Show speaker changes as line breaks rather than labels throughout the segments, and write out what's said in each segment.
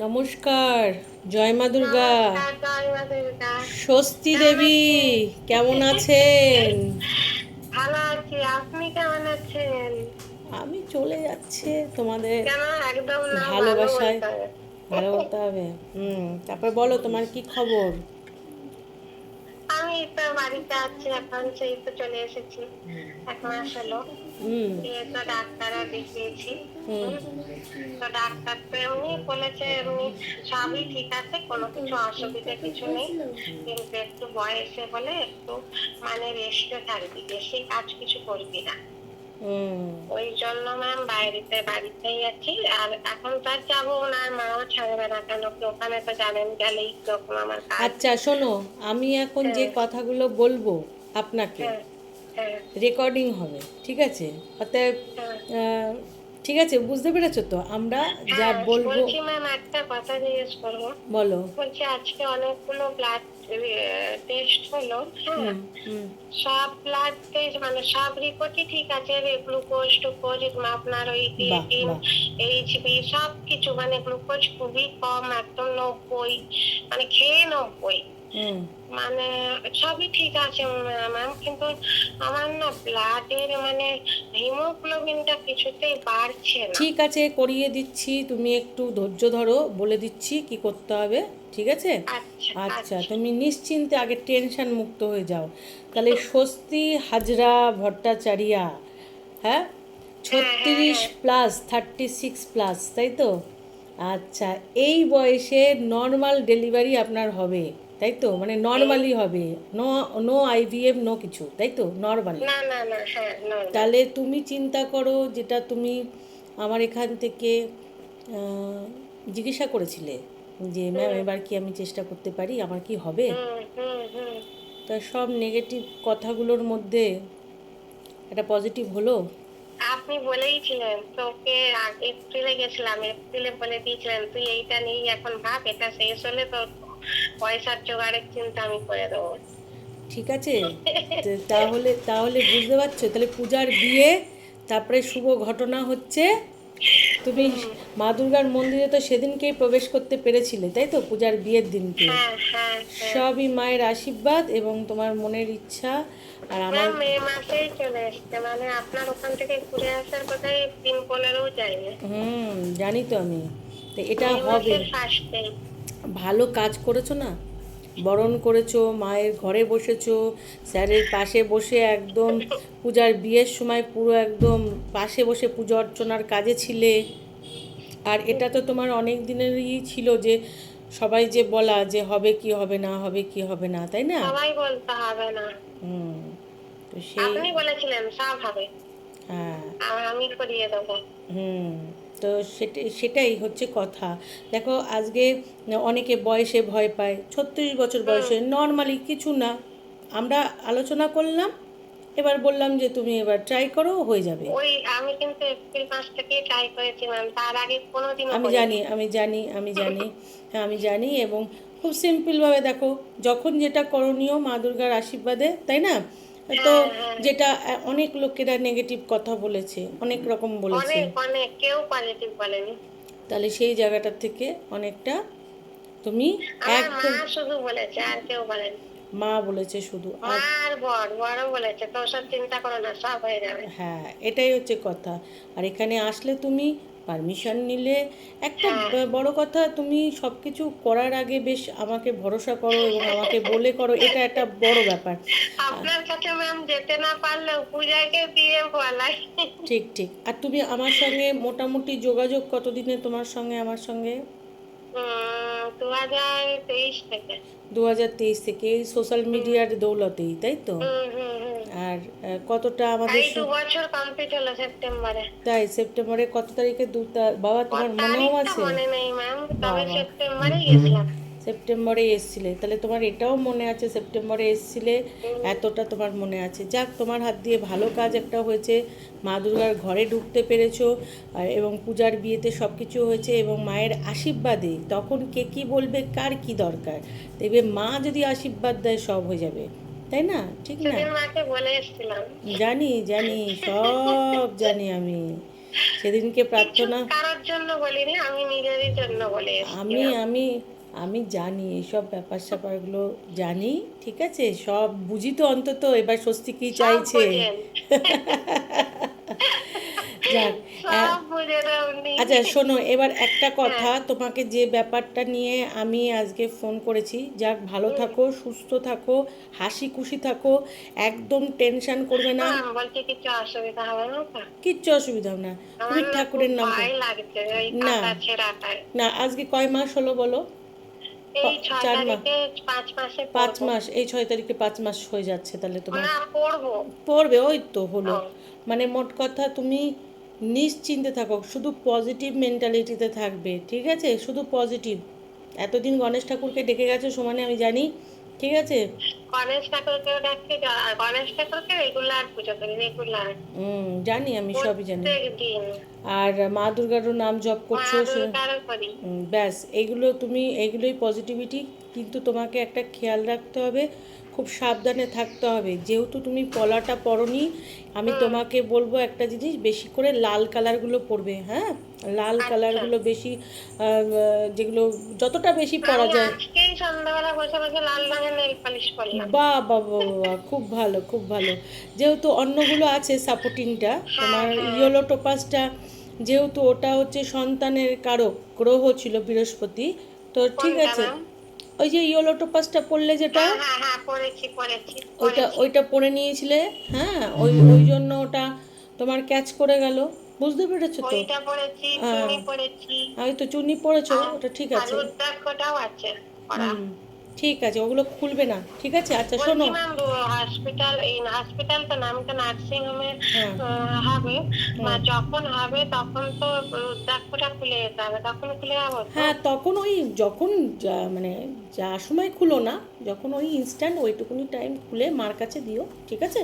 নমস্কার জয় মা দুর্গা। স্বস্তি দেবী কেমন আছেন?
ভালো আছি। আপনি কেমন আছেন?
আমি চলে যাচ্ছে তোমাদের ভালোবাসায়।
ভালো।
ভালো হবে। হুম তারপর বলো তোমার কি খবর?
আমি তো বাড়িতে আছি এখন সেই তো চলে এসেছি এক মাস হলো। তো ডাক্তারও দেখিয়েছি। তো ডাক্তার তো এমনি বলেছে এমনি সবই ঠিক আছে কোনো কিছু অসুবিধা কিছু নেই। কিন্তু একটু বয়সে বলে একটু মানে রেস্টে থাকবি বেশি কাজ কিছু করবি না। ওই জন্য ম্যাম বাইরেতে বাড়িতেই আছি। আর এখন তো আর যাব না আর মাও ছাড়বে না কেন কি? ওখানে তো জানেন গেলেই যখন আমার
আচ্ছা শোনো আমি এখন যে কথাগুলো বলব আপনাকে
হ্যাঁ, হ্যাঁ,
রেকর্ডিং হবে ঠিক আছে? অতএব
হ্যাঁ।
ঠিক আছে বুঝতে পেরেছ তো? আমরা যা
হ্যাঁ,
বলব
বলছি ম্যাম একটা কথা জিজ্ঞেস করব।
বলো।
বলছি আজকে অনেকগুলো ব্লাড টেস্ট হলো হ্যাঁ? সব ব্লাড টেস্ট মানে সব রিপোর্টই ঠিক আছে গ্লুকোজ টুকোজ আপনার ওই ক্রিয়েটিন। এইচবি সব কিছু মানে গ্লুকোজ খুবই কম একদম নব্বই মানে খেয়ে নব্বই। মানে সবই ঠিক আছে ম্যাম কিন্তু আমার না ব্লাডের মানে হিমোগ্লোবিনটা কিছুতেই বাড়ছে না।
ঠিক আছে করিয়ে দিচ্ছি তুমি একটু ধৈর্য ধরো বলে দিচ্ছি কি করতে হবে ঠিক আছে?
আচ্ছা
আচ্ছা তুমি নিশ্চিন্তে আগে টেনশন মুক্ত হয়ে যাও। তাহলে স্বস্তি হাজরা ভট্টাচারিয়া হ্যাঁ? ছত্রিশ প্লাস থার্টি সিক্স প্লাস তাই তো? আচ্ছা এই বয়সে নর্মাল ডেলিভারি আপনার হবে। তাই তো? মানে নর্মালি হবে। নো নো আইভিএফ নো কিছু তাই তো? নর্মালি
না না না হ্যাঁ।
তাহলে তুমি চিন্তা করো যেটা তুমি আমার এখান থেকে জিজ্ঞাসা করেছিলে যে ম্যাম এবার কি আমি চেষ্টা করতে পারি? আমার কি হবে? তা সব নেগেটিভ কথাগুলোর মধ্যে একটা পজিটিভ হলো?
আপনি বলেইছিলেন তোকে এপ্রিলে গেছিলাম এপ্রিলে বলে দিয়েছিলেন তুই এইটা নিয়েই এখন ভাব এটা শেষ হলে তো পয়সার জোগাড়ের চিন্তা আমি করে দেবো।
ঠিক আছে? তাহলে তাহলে বুঝতে পারছ? তাহলে পূজার বিয়ে তারপরে শুভ ঘটনা হচ্ছে তুমি মা দুর্গার মন্দিরে তো সেদিনকেই প্রবেশ করতে পেরেছিলে তাই তো? পূজার বিয়ের দিনকে।
হ্যাঁ হ্যাঁ
সবই মায়ের আশীর্বাদ এবং তোমার মনের ইচ্ছা আর আমার
মে মাসেই চলে এসছে মানে আপনার ওখান থেকে ঘুরে আসার কোথায় দিন পনেরো যায়নি।
হুম জানি তো আমি। তো এটা হবে। ভালো কাজ করেছ না? বরণ করেছ মায়ের ঘরে বসেছো স্যারের পাশে বসে একদম পূজার বিয়ের সময় পুরো একদম পাশে বসে পুজো অর্চনার কাজে ছিলে। আর এটা তো তোমার অনেক দিনেরই ছিল যে সবাই যে বলা যে হবে কি হবে না হবে কি হবে না তাই না?
সবাই বলতে হবে না।
হুম তো সেই
আপনি বলেছিলেন সব হবে।
হ্যাঁ।
আমি করিয়ে দেবো।
হুম। তো সেটাই সেটাই হচ্ছে কথা। দেখো আজকে অনেকে বয়সে ভয় পায় ছত্রিশ বছর বয়সে নর্মালি কিছু না। আমরা আলোচনা করলাম এবার বললাম যে তুমি এবার ট্রাই করো হয়ে যাবে।
ওই আমি কিন্তু এপ্রিল মাস থেকে ট্রাই করেছিলাম তার আগে কোনোদিন
আমি জানি আমি জানি আমি জানি হ্যাঁ আমি জানি এবং খুব সিম্পলভাবে দেখো যখন যেটা করণীয় মা দুর্গার আশীর্বাদে তাই না? তো যেটা অনেক লোকেরা নেগেটিভ কথা বলেছে অনেক রকম বলেছে।
অনেক অনেক কেউ পজিটিভ বলেনি।
তাহলে সেই জায়গাটার থেকে অনেকটা তুমি একদম
শুধু বলেছে আর কেউ বলেনি।
মা বলেছে শুধু আর
আর বড় বড় বলেছে তো সব চিন্তা করো না সব হয়ে যাবে।
হ্যাঁ এটাই হচ্ছে কথা। আর এখানে আসলে তুমি পারমিশন নিলে একটা বড় কথা তুমি সব কিছু করার আগে বেশ আমাকে ভরসা করো এবং আমাকে বলে করো এটা একটা বড় ব্যাপার।
আপনার কাছে ম্যাম যেতে না পারলে পূজাকে দিয়ে বলাই।
ঠিক ঠিক। আর তুমি আমার সঙ্গে মোটামুটি যোগাযোগ কতদিনে তোমার সঙ্গে আমার সঙ্গে?
দু হাজার তেইশ থেকে
সোশ্যাল মিডিয়ার দৌলতেই তাই তো? আর কতটা আমাদের
বছর কমপ্লিট হলো সেপ্টেম্বরে।
তাই সেপ্টেম্বরে কত তারিখে দু বাবা তোমার মনেও আছে?
মনে নেই ম্যাম তবে সেপ্টেম্বরে গেছিলাম।
সেপ্টেম্বরে এসছিলে। তাহলে তোমার এটাও মনে আছে সেপ্টেম্বরে এসছিলে? এতটা তোমার মনে আছে। যাক তোমার হাত দিয়ে ভালো কাজ একটা হয়েছে। মা দুর্গার ঘরে ঢুকতে পেরেছ আর এবং পূজার বিয়েতে সব কিছু হয়েছে এবং মায়ের আশীর্বাদে। তখন কে কি বলবে কার কি দরকার? দেখবে মা যদি আশীর্বাদ দেয় সব হয়ে যাবে। তাই না? ঠিক না? জানি জানি সব জানি আমি। সেদিনকে প্রার্থনা
কিছু কারোর জন্য বলিনি আমি নিজেরই জন্য বলে
আমি আমি আমি জানি এইসব ব্যাপার স্যাপারগুলো জানি ঠিক আছে? সব বুঝি তো অন্তত এবার স্বস্তি কি চাইছে? যাক। আচ্ছা শোনো এবার একটা কথা তোমাকে যে ব্যাপারটা নিয়ে আমি আজকে ফোন করেছি যাক ভালো থাকো সুস্থ থাকো হাসি খুশি থাকো একদম টেনশন করবে না।
হ্যাঁ,
কিচ্ছু অসুবিধা না। তুমি ঠাকুরের নাম না। না আজকে কয় মাস হলো বলো?
এই ছয়
চার মাস।
তারিখে পাঁচ মাসে
পাঁচ
পড়ব।
মাস এই ছয় তারিখে পাঁচ মাস হয়ে যাচ্ছে তাহলে তোমার
না পড়ব
পড়বে ওই তো হলো
ও।
মানে মোট কথা তুমি নিশ্চিন্তে থাকো শুধু পজিটিভ মেন্টালিটিতে থাকবে ঠিক আছে শুধু পজিটিভ এতদিন গণেশ ঠাকুরকে ডেকে গেছে সমানে আমি জানি ঠিক আছে?
গণেশ ঠাকুরকেও আর গণেশ ঠাকুরকে রেগুলার পুজো করি রেগুলার।
হুম জানি আমি সবই জানি। আর মা দুর্গারও নাম জপ করছ ব্যাস এগুলো তুমি এগুলোই পজিটিভিটি কিন্তু তোমাকে একটা খেয়াল রাখতে হবে। খুব সাবধানে থাকতে হবে। যেহেতু তুমি পলাটা পরনি আমি তোমাকে বলব একটা জিনিস বেশি করে লাল কালারগুলো পরবে হ্যাঁ? লাল কালারগুলো বেশি যেগুলো যতটা বেশি পরা যায়। বা বা বা বা, খুব ভালো খুব ভালো। যেহেতু অন্যগুলো আছে সাপোর্টিংটা তোমার ইয়েলো টোপাসটা যেহেতু ওটা হচ্ছে সন্তানের কারক গ্রহ ছিল বৃহস্পতি তো ঠিক আছে? ওই যে ইয়েলো টোপাসটা পড়লে যেটা
হ্যাঁ হ্যাঁ হ্যাঁ
ওইটা ওইটা পরে নিয়েছিলে? হ্যাঁ ওই ওই জন্য ওটা তোমার ক্যাচ করে গেল। বুঝতে পেরেছ তো? আমি তো চুনি পরেছো ওটা ঠিক
আর
আছে। ঠিক আছে ওগুলো খুলবে না ঠিক আছে? আচ্ছা শোনো।
হসপিটাল এই হসপিটাল তো না নার্সিং হোমে
হ্যাঁ।
হবে। বা যখন হবে তখন তো রুদ্রাক্ষটা খুলে যেতে হবে তখন খুলে যাব
হ্যাঁ তখন ওই যখন মানে যা সময় খুলো না যখন ওই ইনস্ট্যান্ট ওইটুকুনি টাইম খুলে মার কাছে দিও ঠিক আছে?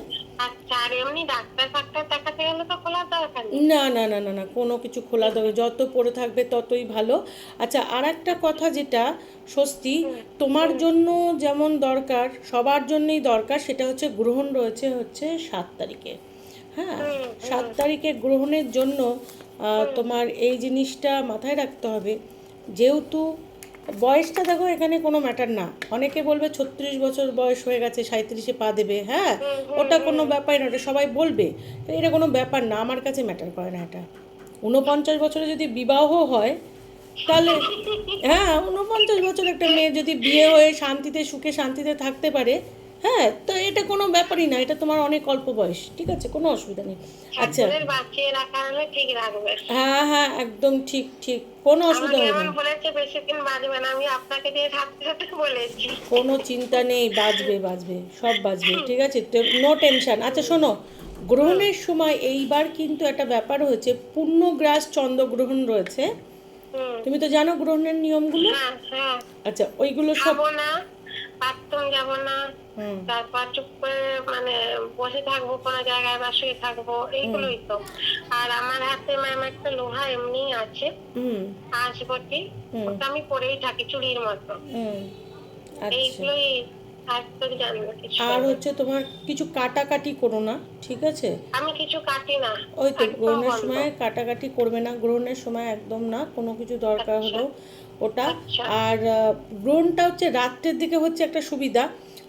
আচ্ছা আর এমনি ডাক্তার ফাক্তার দেখাতে গেলে তো খোলার দরকার
না না না না না কোনো কিছু খোলা দেবে যত পড়ে থাকবে ততই ভালো। আচ্ছা আর একটা কথা যেটা স্বস্তি তোমার জন্য যেমন দরকার সবার জন্যই দরকার সেটা হচ্ছে গ্রহণ রয়েছে হচ্ছে সাত তারিখে। হ্যাঁ সাত তারিখে গ্রহণের জন্য তোমার এই জিনিসটা মাথায় রাখতে হবে। যেহেতু বয়সটা দেখো এখানে কোনো ম্যাটার না। অনেকে বলবে ছত্রিশ বছর বয়স হয়ে গেছে সাঁত্রিশে পা দেবে হ্যাঁ? ওটা কোনো ব্যাপার না ওটা সবাই বলবে। তো এটা কোনো ব্যাপার না আমার কাছে ম্যাটার করে না এটা। ঊনপঞ্চাশ বছরে যদি বিবাহ হয় তাহলে হ্যাঁ ঊনপঞ্চাশ বছর একটা মেয়ে যদি বিয়ে হয়ে শান্তিতে সুখে শান্তিতে থাকতে পারে হ্যাঁ তো এটা কোনো ব্যাপারই না এটা তোমার অনেক অল্প বয়স ঠিক আছে কোনো অসুবিধা নেই। আচ্ছা। হ্যাঁ হ্যাঁ একদম ঠিক ঠিক কোনো অসুবিধা হবে না। কোনো চিন্তা নেই বাজবে বাজবে সব বাজবে ঠিক আছে নো টেনশন আচ্ছা শোনো গ্রহণের সময় এইবার কিন্তু একটা ব্যাপার হয়েছে পূর্ণগ্রাস চন্দ্রগ্রহণ রয়েছে তুমি তো জানো গ্রহণের নিয়মগুলো?
হ্যাঁ হ্যাঁ।
আচ্ছা ওইগুলো সব
না বাথরুম যাব না। তারপর চুপ করে মানে বসে থাকব কোনো জায়গায় বা শুয়ে থাকব এইগুলোই তো। আর আমার হাতে ম্যাম একটা লোহা এমনি আছে। আসবটি ওটা আমি পরেই থাকি চুড়ির মতো।
আচ্ছা।
এইগুলোই আর
হচ্ছে তোমার কিছু কাটাকাটি করো না ঠিক আছে?
আমি কিছু কাটি না।
ওই তো গ্রহণের। সময় কাটাকাটি করবে না গ্রহণের সময় একদম না কোনো কিছু দরকার হলো ওটা।
আচ্ছা।
আর গ্রহণটা হচ্ছে রাত্রের দিকে হচ্ছে একটা সুবিধা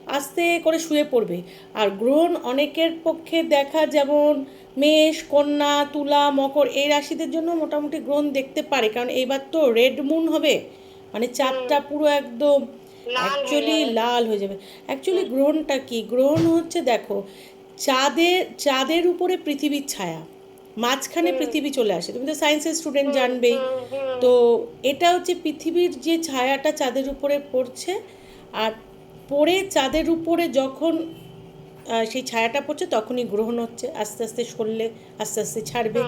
আস্তে করে শুয়ে পড়বে। আর গ্রহণ অনেকের পক্ষে দেখা যেমন মেষ কন্যা তুলা মকর এই রাশিদের জন্য মোটামুটি গ্রহণ দেখতে পারে। কারণ এইবার তো রেড মুন হবে মানে চাঁদটা পুরো একদম অ্যাকচুয়ালি লাল হয়ে যাবে। অ্যাকচুয়ালি গ্রহণটা কি? গ্রহণ হচ্ছে দেখো চাঁদের চাঁদের উপরে পৃথিবীর ছায়া মাঝখানে পৃথিবী চলে আসে। তুমি তো সায়েন্সের স্টুডেন্ট জানবেই। তো এটা হচ্ছে পৃথিবীর যে ছায়াটা চাঁদের উপরে পড়ছে আর পড়ে চাঁদের উপরে যখন সেই ছায়াটা পড়ছে তখনই গ্রহণ হচ্ছে। আস্তে আস্তে সরলে আস্তে আস্তে ছাড়বে।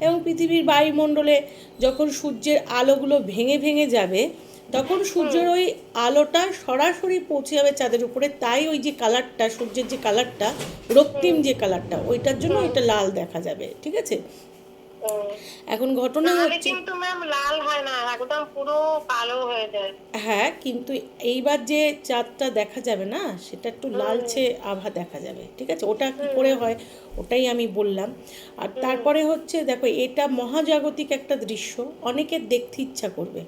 এবং পৃথিবীর বায়ুমণ্ডলে যখন সূর্যের আলোগুলো ভেঙে ভেঙে যাবে তখন সূর্যের ওই আলোটা সরাসরি পৌঁছে যাবে চাঁদের উপরে তাই ওই যে কালারটা সূর্যের যে কালারটা রক্তিম যে কালারটা ওইটার জন্য ওইটা লাল দেখা যাবে ঠিক আছে? এখন ঘটনা হচ্ছে
কিন্তু ম্যাম লাল হয় না একদম পুরো কালো হয়ে যায়।
হ্যাঁ কিন্তু এইবার যে চাঁদটা দেখা যাবে না সেটা একটু লালচে আভা দেখা যাবে ঠিক আছে? ওটা কি করে হয় ওটাই আমি বললাম। আর তারপরে হচ্ছে দেখো এটা মহাজাগতিক একটা দৃশ্য অনেকের দেখতে ইচ্ছা করবে।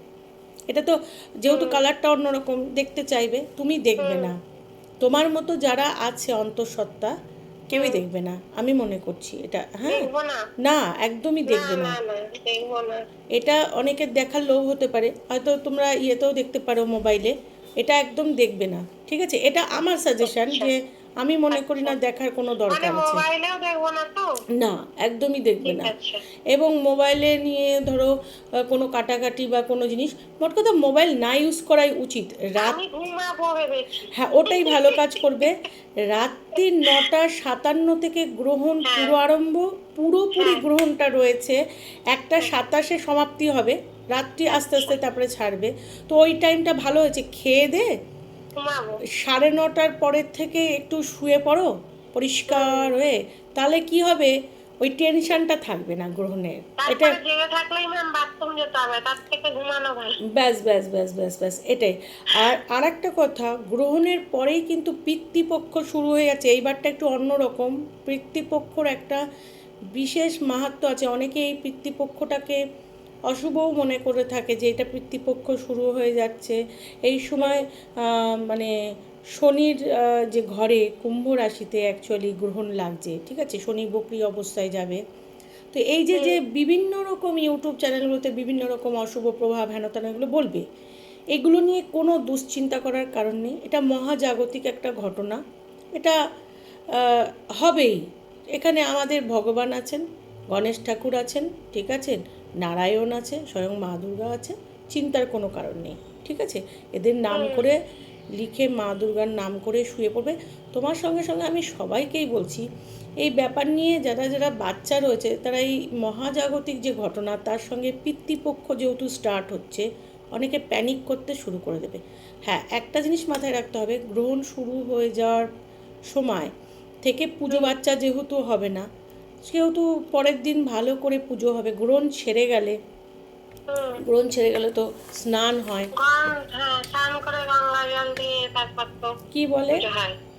এটা তো যেহেতু কালারটা অন্যরকম দেখতে চাইবে তুমি দেখবে না। তোমার মতো যারা আছে অন্তঃসত্ত্বা কেউই দেখবে না। আমি মনে করছি এটা হ্যাঁ?
না।
একদমই দেখবে না। এটা অনেকের দেখার লোভ হতে পারে। হয়তো তোমরা ইয়েতেও দেখতে পারো মোবাইলে। এটা একদম দেখবে না ঠিক আছে? এটা আমার সাজেশন যে আমি মনে করি না দেখার কোনো
মানে
দরকার আছে।
মোবাইলেও দেখব না
একদমই দেখবে না। এবং মোবাইলে নিয়ে ধরো কোনো কাটাকাটি বা কোনো জিনিস মোট কথা মোবাইল না ইউজ করাই উচিত। রাত হ্যাঁ ওটাই ভালো কাজ করবে। রাত্রি নটা সাতান্ন থেকে গ্রহণ পুরো আরম্ভ পুরোপুরি গ্রহণটা রয়েছে। একটা সাতাশে সমাপ্তি হবে। রাত্রি আস্তে আস্তে তারপরে ছাড়বে। তো ওই টাইমটা ভালো হয়েছে। খেয়ে দে। সাড়ে নটার পরের থেকে একটু শুয়ে পড়ো। পরিষ্কার হয়ে তাহলে কি হবে? ওই টেনশনটা থাকবে না গ্রহণের। এটা ব্যাস ব্যাস ব্যাস ব্যাস ব্যাস এটাই। আর আর একটা কথা গ্রহণের পরেই কিন্তু পিতৃপক্ষ শুরু হয়ে যাচ্ছে এইবারটা একটু অন্যরকম। পিতৃপক্ষর একটা বিশেষ মাহাত্ম আছে। অনেকে এই পিতৃপক্ষটাকে অশুভও মনে করে থাকে যে এটা পিতৃপক্ষ শুরু হয়ে যাচ্ছে। এই সময় মানে শনির যে ঘরে কুম্ভ রাশিতে অ্যাকচুয়ালি গ্রহণ লাগছে ঠিক আছে? শনি বকরি অবস্থায় যাবে। তো এই যে যে বিভিন্ন রকম ইউটিউব চ্যানেলগুলোতে বিভিন্ন রকম অশুভ প্রভাব হেনতেন এগুলো বলবে এগুলো নিয়ে কোনো দুশ্চিন্তা করার কারণ নেই। এটা মহাজাগতিক একটা ঘটনা। এটা হবেই। এখানে আমাদের ভগবান আছেন গণেশ ঠাকুর আছেন ঠিক আছে? নারায়ণ আছে স্বয়ং মা দুর্গা আছে চিন্তার কোনো কারণ নেই ঠিক আছে? এদের নাম করে লিখে মা দুর্গার নাম করে শুয়ে পড়বে। তোমার সঙ্গে সঙ্গে আমি সবাইকেই বলছি, এই ব্যাপার নিয়ে যারা যারা বাচ্চা রয়েছে, তারা এই মহাজাগতিক যে ঘটনা, তার সঙ্গে পিতৃপক্ষ যেহেতু স্টার্ট হচ্ছে, অনেকে প্যানিক করতে শুরু করে দেবে। হ্যাঁ একটা জিনিস মাথায় রাখতে হবে, গ্রহণ শুরু হয়ে যাওয়ার সময় থেকে পুজো বাচ্চা যেহেতু হবে না, সেহেতু পরের দিন ভালো করে পুজো হবে, গ্রহণ ছেড়ে গেলে গ্রহণ ছেড়ে গেলে তো স্নান হয়। কি বলে?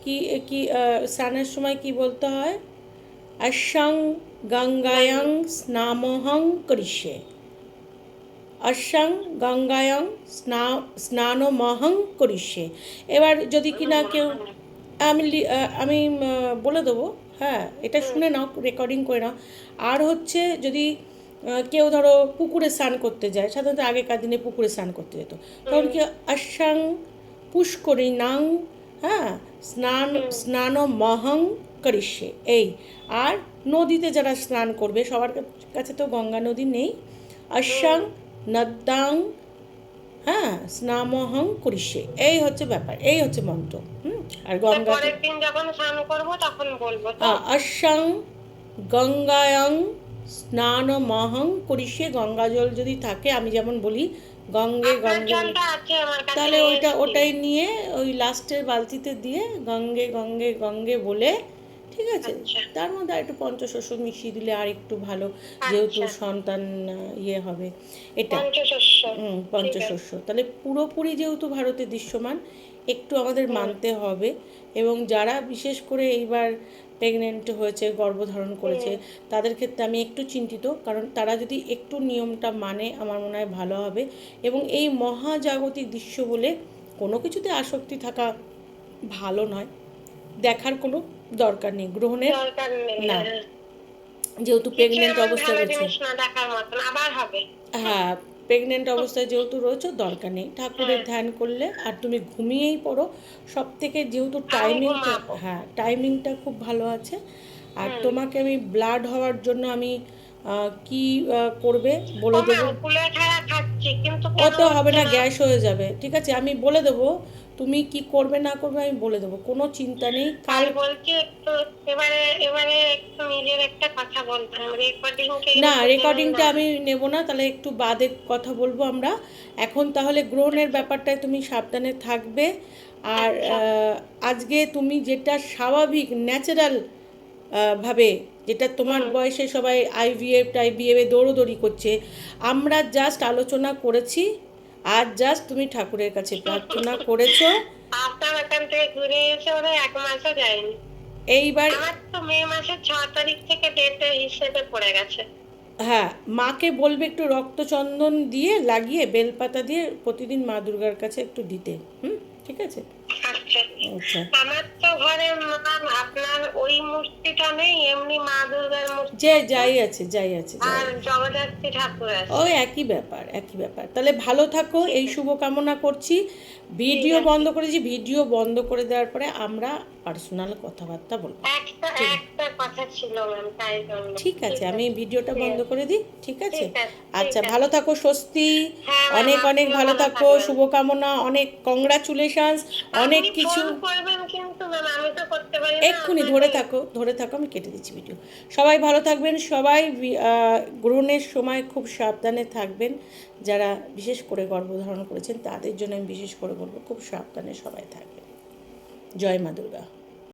কি কি স্নানের সময় কি বলতে হয়? অসং গঙ্গায়ং স্নামহং করিষ্যে। অসং গঙ্গায়ং স্না, স্নানমহং করিষ্যে। এবার যদি কিনা কেউ, আমি আমি বলে দেবো হ্যাঁ এটা শুনে নাও রেকর্ডিং করে নাও। আর হচ্ছে যদি কেউ ধরো পুকুরে স্নান করতে যায় সাধারণত আগেকার দিনে পুকুরে স্নান করতে যেত। তখন কি অসাং পুষ্করিণাং হ্যাঁ স্নান স্নান মহং করিষ্যে। এই আর নদীতে যারা স্নান করবে সবার কাছে তো গঙ্গা নদী নেই অসাং নদ্দাং হ্যাঁ স্নামহং করিষ্যে। এই হচ্ছে ব্যাপার এই হচ্ছে মন্ত্র হুম আর গঙ্গা
যখন স্নান করব তখন বলব তো।
অসং গঙ্গায়ং স্নানমহং করিষ্যে গঙ্গা জল যদি থাকে আমি যেমন বলি গঙ্গে
আপনার
গঙ্গে। তাহলে ওইটা ওটাই নিয়ে ওই লাস্টের বালতিতে দিয়ে গঙ্গে গঙ্গে গঙ্গে বলে ঠিক আছে?
আচ্ছা।
তার মধ্যে একটু পঞ্চশস্য মিশিয়ে দিলে আর একটু ভালো যেহেতু
আচ্ছা।
সন্তান ইয়ে হবে। এটা। হুম পঞ্চশস্য। তাহলে পুরোপুরি যেহেতু ভারতে দৃশ্যমান একটু আমাদের মানতে হবে। এবং যারা বিশেষ করে এইবার প্রেগনেন্ট হয়েছে গর্ভধারণ করেছে তাদের ক্ষেত্রে আমি একটু চিন্তিত কারণ তারা যদি একটু নিয়মটা মানে আমার মনে হয় ভালো হবে এবং এই মহাজাগতিক দৃশ্য বলে কোনো কিছুতে আসক্তি থাকা ভালো নয় দেখার কোনো দরকার নেই গ্রহণের না।
হ্যাঁ।
যেহেতু প্রেগনেন্ট
ভালো
রয়েছে হ্যাঁ প্রেগনেন্ট অবস্থায় যেহেতু রয়েছে দরকার নেই। ঠাকুরের ধ্যান করলে আর তুমি ঘুমিয়েই পড়ো। সব থেকে যেহেতু
টাইমিং
হ্যাঁ টাইমিংটা খুব ভালো আছে। আর তোমাকে আমি ব্লাড হওয়ার জন্য আমি কি করবে বলে দেবো?
কিন্তু
অত হবে না? গ্যাস হয়ে যাবে ঠিক আছে? আমি বলে দেবো তুমি কি করবে না করবে আমি বলে দেবো। কোনো চিন্তা নেই। কাল
বলছি একটু এবারে এবারে একটু নিজের একটা কথা বলতাম রেকর্ডিং
না রেকর্ডিংটা আমি নেব না তাহলে একটু বাদে কথা বলব আমরা। এখন তাহলে গ্রহণের ব্যাপারটায় তুমি সাবধানে থাকবে। আর আজকে তুমি যেটা স্বাভাবিক ন্যাচারাল ভাবে যেটা তোমার বয়সে সবাই আইভিএফ টাইভিএফ এ দৌড়োদৌড়ি করছে আমরা জাস্ট আলোচনা করেছি আর জাস্ট তুমি ঠাকুরের কাছে প্রার্থনা করেছ।
আপনার ওখান থেকে ঘুরে এসে ওরা এক মাসও যায়নি।
এইবার
আমার তো মে মাসের ছ তারিখ থেকে ডেটে হিসেবে পড়ে গেছে।
হ্যাঁ মাকে বলবে একটু রক্তচন্দন দিয়ে লাগিয়ে বেলপাতা দিয়ে প্রতিদিন মা দুর্গার কাছে একটু দিতে হুম? ঠিক আছে?
আচ্ছা।
আচ্ছা।
আমার তো ঘরে আপনার ওই মূর্তিটা নেই এমনি মা দুর্গার মূর্তি।
যে যাই আছে যাই আছে যাই
আর জগদ্ধাত্রী ঠাকুর আছে।
ওই একই ব্যাপার একই ব্যাপার। তাহলে ভালো থাকো এই শুভ কামনা করছি। ভিডিও বন্ধ করেছি ভিডিও বন্ধ করে দেওয়ার পরে আমরা পার্সোনাল কথাবার্তা বলব।
একটা কথা ছিল ম্যাম তাই জন্য।
ঠিক আছে আমি ভিডিওটা বন্ধ করে দিই ঠিক আছে? আচ্ছা ভালো থাকো স্বস্তি।
হ্যাঁ,
অনেক অনেক ভালো থাকো শুভকামনা অনেক কংগ্রাচুলেশনস অনেক কিছু। এক্ষুনি ধরে থাকো ধরে থাকো আমি কেটে দিচ্ছি ভিডিও সবাই ভালো থাকবেন সবাই গ্রহণের সময় খুব সাবধানে থাকবেন। যারা বিশেষ করে গর্ভধারণ করেছেন তাদের জন্য আমি বিশেষ করে বলব খুব সাবধানে সবাই থাকবেন। জয় মা দুর্গা।